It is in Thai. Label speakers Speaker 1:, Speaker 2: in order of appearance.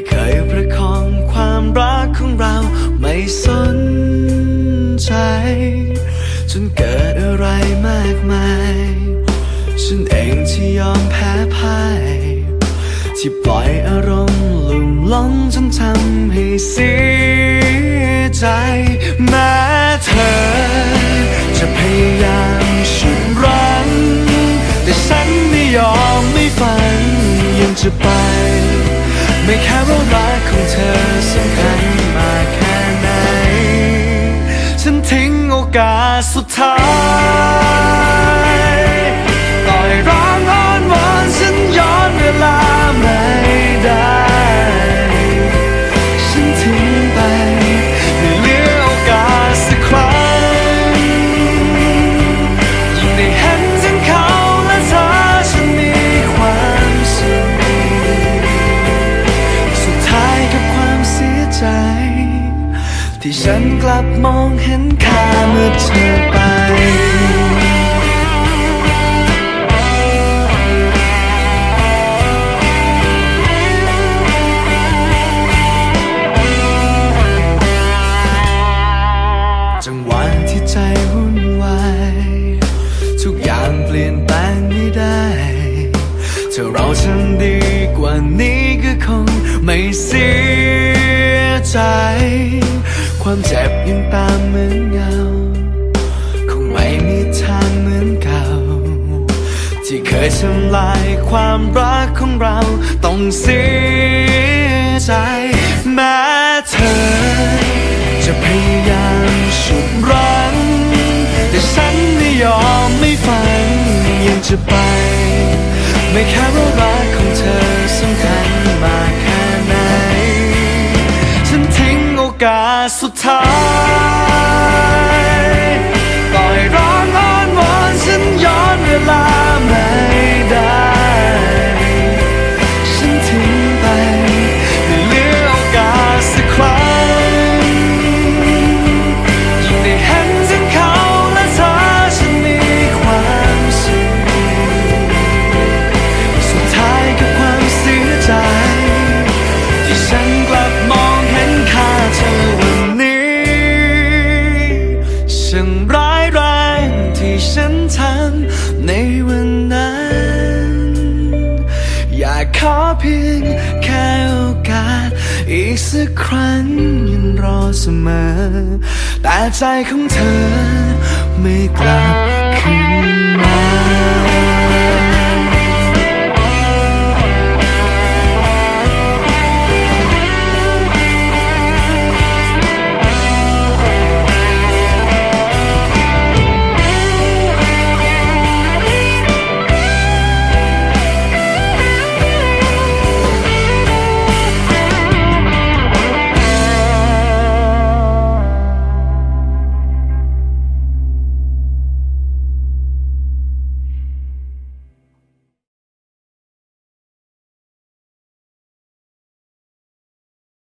Speaker 1: ่เคยประคองความรักของเราไม่สนใจจนเกิดอะไรมากมาย ฉันเองที่ยอมแพ้พ่ายที่ปล่อยอารมณ์ลุ่มล้นจนทำให้เสียใจแม้เธอ จะพยายามชุดรั้งแต่ฉันไม่ยอมไม่ฟังยังจะไป ไม่แค่ว่ารักของเธอสำคัญมากแค่ไหน ฉันทิ้งโอกาสสุดท้าย ที่ฉันกลับมองเห็นค่าเมื่อเธอไปจังหวะที่ใจวุ่นวายทุกอย่างเปลี่ยนแปลงไม่ได้ถ้าเราทำดีกว่า ความเจ็บยังตามเหมือนเงา คงไม่มีทางเหมือนเก่า ที่เคยทำลายความรักของเราต้องเสียใจแม้เธอ จะพยายามฉุดรั้งแต่ฉันไม่ยอมไม่ฟังยังจะไป ไม่แค่ว่ารัก สสุดท้าย ขอเพียงแค่โอกาส อีกสักครั้งยังรอเสมอ แต่ใจของเธอไม่กลับ